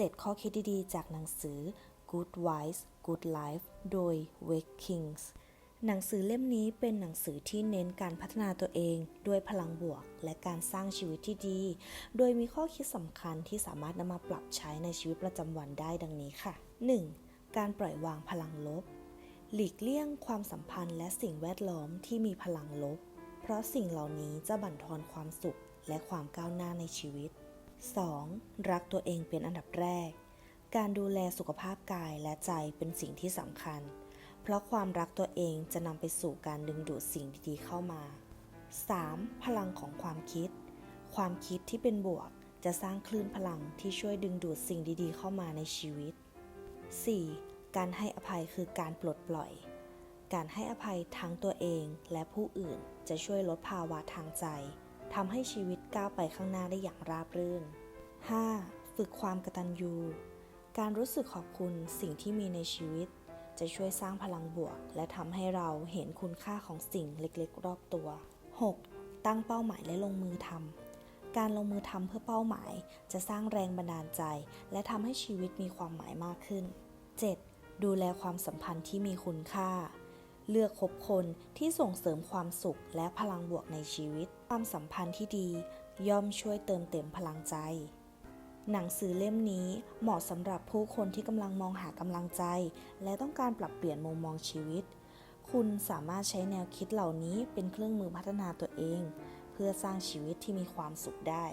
7 ข้อคิดดีๆ จากหนังสือ Good Wise Good Life โดย Wake Kings หนังสือเล่มนี้เป็นหนังสือที่เน้นการพัฒนาตัวเองด้วยพลังบวก และการสร้างชีวิตที่ดี โดยมีข้อคิดสำคัญที่สามารถนำมาปรับใช้ในชีวิตประจำวันได้ดังนี้ค่ะ 1. การปล่อยวางพลังลบ หลีกเลี่ยงความสัมพันธ์และสิ่งแวดล้อมที่มีพลังลบ เพราะสิ่งเหล่านี้จะบั่นทอนความสุขและความก้าวหน้าในชีวิต 2. รักตัวเองเป็นอันดับแรก การดูแลสุขภาพกายและใจเป็นสิ่งที่สำคัญ เพราะความรักตัวเองจะนำไปสู่การดึงดูดสิ่งดีๆเข้ามา 3. พลังของความคิด ความคิดที่เป็นบวกจะสร้างคลื่นพลังที่ช่วยดึงดูดสิ่งดีๆ เข้ามาในชีวิต 4. การให้อภัยคือการปลดปล่อย การให้อภัยทั้งตัวเองและผู้อื่นจะช่วยลดภาวะทางใจ ทำให้ชีวิตก้าวไปข้างหน้าได้อย่างราบรื่น 5. ฝึกความกตัญญู การรู้สึกขอบคุณสิ่งที่มีในชีวิต จะช่วยสร้างพลังบวก และทำให้เราเห็นคุณค่าของสิ่งเล็กๆ รอบตัว 6. ตั้งเป้าหมายและลงมือทำ การลงมือทำเพื่อเป้าหมาย จะสร้างแรงบันดาลใจ และทำให้ชีวิตมีความหมายมากขึ้น 7. ดูแลความสัมพันธ์ที่มีคุณค่า เลือกคบคนที่ส่งเสริมความสุขและพลังบวกในชีวิต ความสัมพันธ์ที่ดีย่อมช่วยเติมเต็มพลังใจ หนังสือเล่มนี้เหมาะสำหรับผู้คนที่กำลังมองหากำลังใจ และต้องการปรับเปลี่ยนมุมมองชีวิต คุณสามารถใช้แนวคิดเหล่านี้เป็นเครื่องมือพัฒนาตัวเอง เพื่อสร้างชีวิตที่มีความสุขได้